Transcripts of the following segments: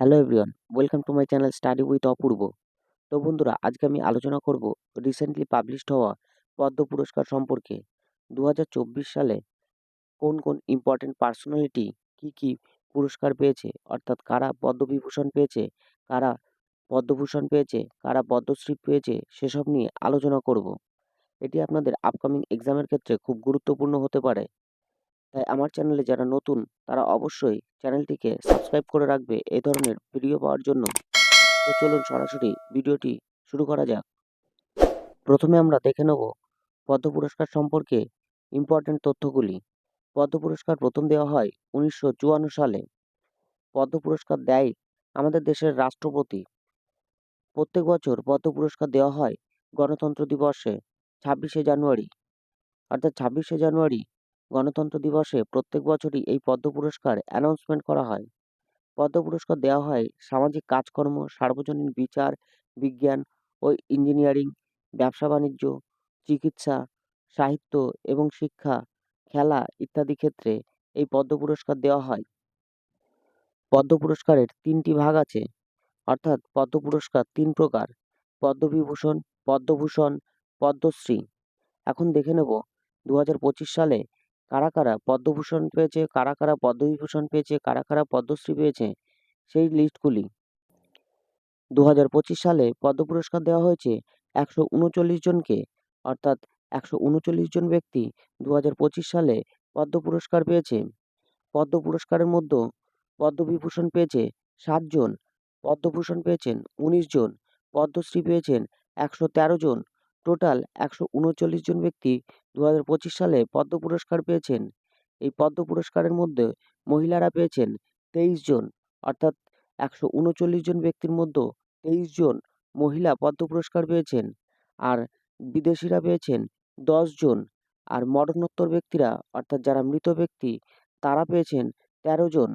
Hello everyone, welcome to my channel study with Apurba. তো বন্ধুরা, আজকে আমি আলোচনা করব রিসেন্টলি পাবলিশড হওয়া পদ্ম পুরস্কার সম্পর্কে। দু হাজার চব্বিশ সালে কোন কোন ইম্পর্টেন্ট পার্সোনালিটি কি কি পুরস্কার পেয়েছে? অর্থাৎ কারা পদ্মবিভূষণ পেয়েছে? কারা পদ্মভূষণ পেয়েছে? কারা পদ্মশ্রী পেয়েছে? সেসব নিয়ে আলোচনা করব। এটি আপনাদের আপকামিং এক্সামের ক্ষেত্রে খুব গুরুত্বপূর্ণ হতে পারে। তাই আমার চ্যানেলে যারা নতুন, তারা অবশ্যই চ্যানেলটিকে সাবস্ক্রাইব করে রাখবে এই ধরনের ভিডিও পাওয়ার জন্য। তো চলুন সরাসরি ভিডিওটি শুরু করা যাক। প্রথমে আমরা দেখে নেব পদ্ম পুরস্কার সম্পর্কে ইম্পর্টেন্ট তথ্যগুলি। পদ্ম পুরস্কার প্রথম দেওয়া হয় উনিশশো চুয়ান্ন সালে। পদ্ম পুরস্কার দেয় আমাদের দেশের রাষ্ট্রপতি। প্রত্যেক বছর পদ্ম পুরস্কার দেওয়া হয় গণতন্ত্র দিবসে, ছাব্বিশে জানুয়ারি। অর্থাৎ ছাব্বিশে জানুয়ারি গণতন্ত্র দিবসে প্রত্যেক বছরই এই পদ্ম পুরস্কার অ্যানাউন্সমেন্ট করা হয়। পদ্ম পুরস্কার দেওয়া হয় সামাজিক কাজকর্ম, সার্বজনীন বিচার, বিজ্ঞান ও ইঞ্জিনিয়ারিং ব্যবসা বাণিজ্য, চিকিৎসা, সাহিত্য এবং শিক্ষা, খেলা ইত্যাদি ক্ষেত্রে এই পদ্ম পুরস্কার দেওয়া হয়। পদ্ম পুরস্কারের তিনটি ভাগ আছে। অর্থাৎ পদ্ম পুরস্কার তিন প্রকার, পদ্মবিভূষণ, পদ্মভূষণ, পদ্মশ্রী। এখন দেখে নেব দু হাজার পঁচিশ সালে কারা কারা পদ্মভূষণ পেয়েছে, কারা কারা পদ্মবিভূষণ পেয়েছে, কারা কারা পদ্মশ্রী পেয়েছে, সেই লিস্টগুলি। দু হাজার পঁচিশ সালে পদ্ম পুরস্কার দেওয়া হয়েছে একশো উনচল্লিশ জনকে, অর্থাৎ একশো উনচল্লিশ জন ব্যক্তি দু হাজার পঁচিশ সালে পদ্ম পুরস্কার পেয়েছে। পদ্ম পুরস্কারের মধ্যে পদ্মবিভূষণ পেয়েছে সাতজন পদ্মভূষণ পেয়েছেন উনিশ জন, পদ্মশ্রী পেয়েছেন একশো তেরো জন টোটাল একশো উনচল্লিশ জন ব্যক্তি দু হাজার পঁচিশ সালে পদ্ম পুরস্কার পেয়েছেন। এই পদ্ম পুরস্কারের মধ্যে মহিলারা পেয়েছেন তেইশ জন, অর্থাৎ একশো উনচল্লিশ জন ব্যক্তির মধ্যে তেইশ জন মহিলা পদ্ম পুরস্কার পেয়েছেন আর বিদেশিরা পেয়েছেন দশ জন। আর মরণোত্তর ব্যক্তিরা, অর্থাৎ যারা মৃত ব্যক্তি, তারা পেয়েছেন তেরো জন।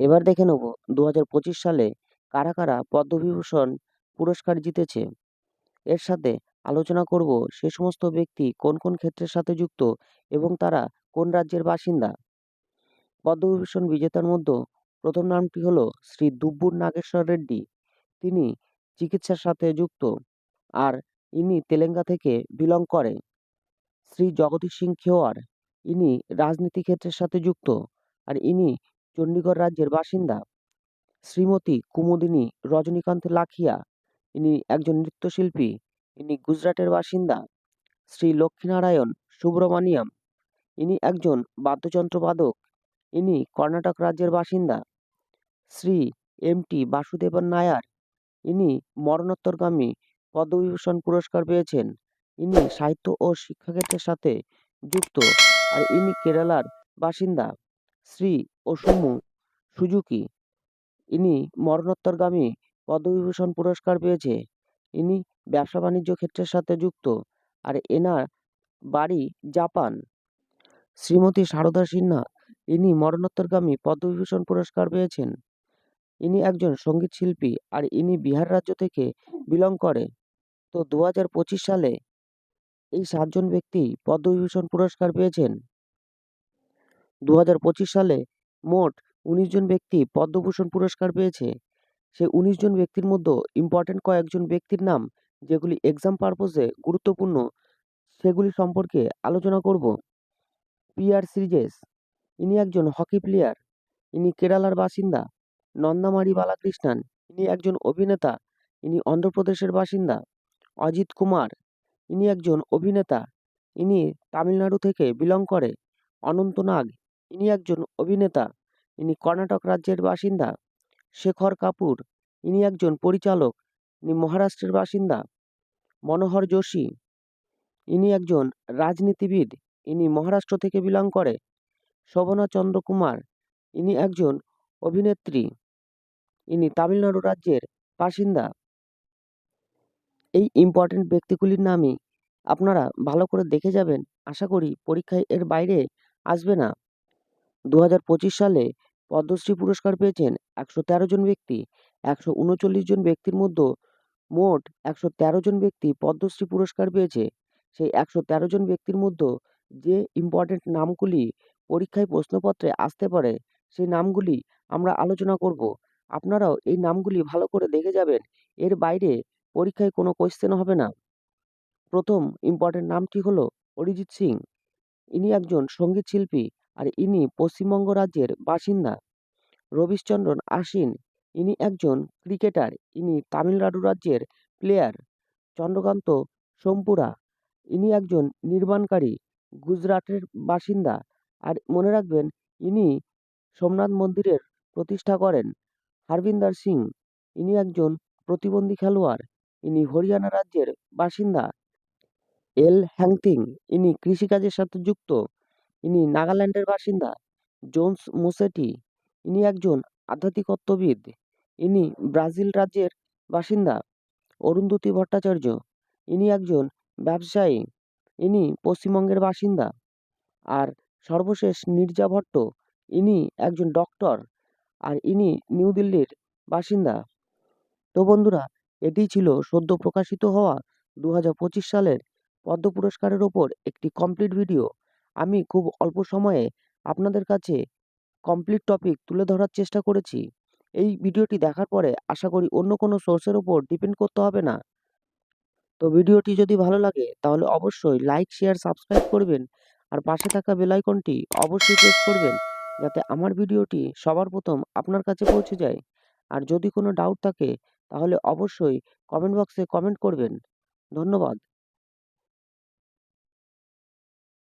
এবার দেখে নেব দু হাজার পঁচিশ সালে কারা কারা পদ্মবিভূষণ পুরস্কার জিতেছে। এর সাথে আলোচনা করব সে সমস্ত ব্যক্তি কোন কোন ক্ষেত্রের সাথে যুক্ত এবং তারা কোন রাজ্যের বাসিন্দা? পদ্মবিভূষণ বিজেতার মধ্যে প্রথম নামটি হলো শ্রী দুব্বুর নাগেশ্বর রেড্ডি। তিনি চিকিৎসার সাথে যুক্ত আর ইনি তেলেঙ্গা থেকে বিলং করে শ্রী জগদীশ সিং খেওয়ার, ইনি রাজনীতি ক্ষেত্রের সাথে যুক্ত আর ইনি চণ্ডীগড় রাজ্যের বাসিন্দা। শ্রীমতী কুমুদিনী রজনীকান্ত লাখিয়া ইনি একজন নৃত্যশিল্পী, ইনি গুজরাটের বাসিন্দা, শ্রী লক্ষ্মীনারায়ণ সুব্রমণিয়াম, ইনি একজন বাদ্যযন্ত্রবাদক, ইনি কর্ণাটক রাজ্যের বাসিন্দা, শ্রী এম টি বাসুদেবন নায়ার, ইনি মরণোত্তরগামী পদ্মবিভূষণ পুরস্কার পেয়েছেন, ইনি সাহিত্য ও শিক্ষাক্ষেত্রের সাথে যুক্ত, আর ইনি কেরালার বাসিন্দা, শ্রী ওসুমু সুজুকি, ইনি মরণোত্তরগামী পদ্মবিভূষণ পুরস্কার পেয়েছে। ইনি ব্যবসা বাণিজ্য ক্ষেত্রের সাথে যুক্ত। আর এনার বাড়ি জাপান। শ্রীমতী সারদা সিনহা ইনি মরণোত্তরগামী পদ্মবিভূষণ পুরস্কার পেয়েছেন। ইনি একজন সংগীত শিল্পী আর ইনি বিহার রাজ্য থেকে বিলং করে। তো দু হাজার পঁচিশ সালে এই সাতজন ব্যক্তি পদ্মবিভূষণ পুরস্কার পেয়েছেন। দু হাজার পঁচিশ সালে মোট উনিশ জন ব্যক্তি পদ্মভূষণ পুরস্কার পেয়েছে। সে উনিশ জন ব্যক্তির মধ্যে ইম্পর্টেন্ট কয়েকজন ব্যক্তির নাম যেগুলি এক্সাম পারপোজে গুরুত্বপূর্ণ, সেগুলি সম্পর্কে আলোচনা করব। পিআর সিরিজেস ইনি একজন হকি প্লেয়ার ইনি কেরালার বাসিন্দা। নন্দামারি বালাকৃষ্ণান, ইনি একজন অভিনেতা। ইনি অন্ধ্রপ্রদেশের বাসিন্দা। অজিত কুমার, ইনি একজন অভিনেতা। ইনি তামিলনাড়ু থেকে বিলং করে। অনন্তনাগ ইনি একজন অভিনেতা। ইনি কর্ণাটক রাজ্যের বাসিন্দা। শেখর কাপুর, ইনি একজন পরিচালক, ইনি মহারাষ্ট্রের বাসিন্দা, মনোহর যোশী, ইনি একজন রাজনীতিবিদ, ইনি মহারাষ্ট্র থেকে বিলং করে, শোভনা চন্দ্রকুমার ইনি একজন অভিনেত্রী, ইনি তামিলনাড়ু রাজ্যের বাসিন্দা। এই ইম্পর্টেন্ট ব্যক্তিগুলির নামই আপনারা ভালো করে দেখে যাবেন। আশা করি পরীক্ষায় এর বাইরে আসবে না। দু হাজার পঁচিশ সালে পদ্মশ্রী পুরস্কার পেয়েছেন একশো তেরো জন ব্যক্তি, একশো উনচল্লিশ জন ব্যক্তির মধ্যে মোট একশো তেরো জন ব্যক্তি পদ্মশ্রী পুরস্কার পেয়েছে। সেই একশো তেরো জন ব্যক্তির মধ্যে যে ইম্পর্টেন্ট নামগুলি পরীক্ষায় প্রশ্নপত্রে আসতে পারে, সেই নামগুলি আমরা আলোচনা করব। আপনারাও এই নামগুলি ভালো করে দেখে যাবেন, এর বাইরে পরীক্ষায় কোনো কোয়েশ্চেন হবে না। প্রথম ইম্পর্টেন্ট নামটি হলো অরিজিৎ সিং। ইনি একজন সংগীত শিল্পী। আর ইনি পশ্চিমবঙ্গ রাজ্যের বাসিন্দা। রবিশচন্দ্রন আশ্বিন, ইনি একজন ক্রিকেটার, ইনি তামিলনাড়ু রাজ্যের প্লেয়ার চন্দ্রকান্ত সোমপুরা, ইনি একজন নির্মাণকারী, গুজরাটের বাসিন্দা আর মনে রাখবেন, ইনি সোমনাথ মন্দিরের প্রতিষ্ঠা করেন। হারবিন্দার সিং, ইনি একজন প্রতিবন্ধী খেলোয়াড়, ইনি হরিয়ানা রাজ্যের বাসিন্দা। এল হ্যাংথিং, ইনি কৃষিকাজের সাথে যুক্ত। ইনি নাগাল্যান্ডের বাসিন্দা জোন্স মোসেটি। ইনি একজন আধ্যাত্মিকত্ববিদ। ইনি ব্রাজিল রাজ্যের বাসিন্দা অরুন্ধতী ভট্টাচার্য। ইনি একজন ব্যবসায়ী। ইনি পশ্চিমবঙ্গের বাসিন্দা। আর সর্বশেষ নীরজা ভট্ট, ইনি একজন ডক্টর। আর ইনি নিউ দিল্লির বাসিন্দা। তো বন্ধুরা এটিই ছিল সদ্য প্রকাশিত হওয়া দু হাজার পঁচিশ সালের পদ্ম পুরস্কারের ওপর একটি কমপ্লিট ভিডিও আমি খুব অল্প সময়ে আপনাদের কাছে কমপ্লিট টপিক তুলে ধরার চেষ্টা করেছি। এই ভিডিওটি দেখার পরে আশা করি অন্য কোনো সোর্সের ওপর ডিপেন্ড করতে হবে না। তো ভিডিওটি যদি ভালো লাগে তাহলে অবশ্যই লাইক শেয়ার সাবস্ক্রাইব করবেন আর পাশে থাকা বেল আইকনটি অবশ্যই প্রেস করবেন যাতে আমার ভিডিওটি সবার প্রথম আপনার কাছে পৌঁছে যায়। আর যদি কোনো ডাউট থাকে তাহলে অবশ্যই কমেন্ট বক্সে কমেন্ট করবেন। ধন্যবাদ।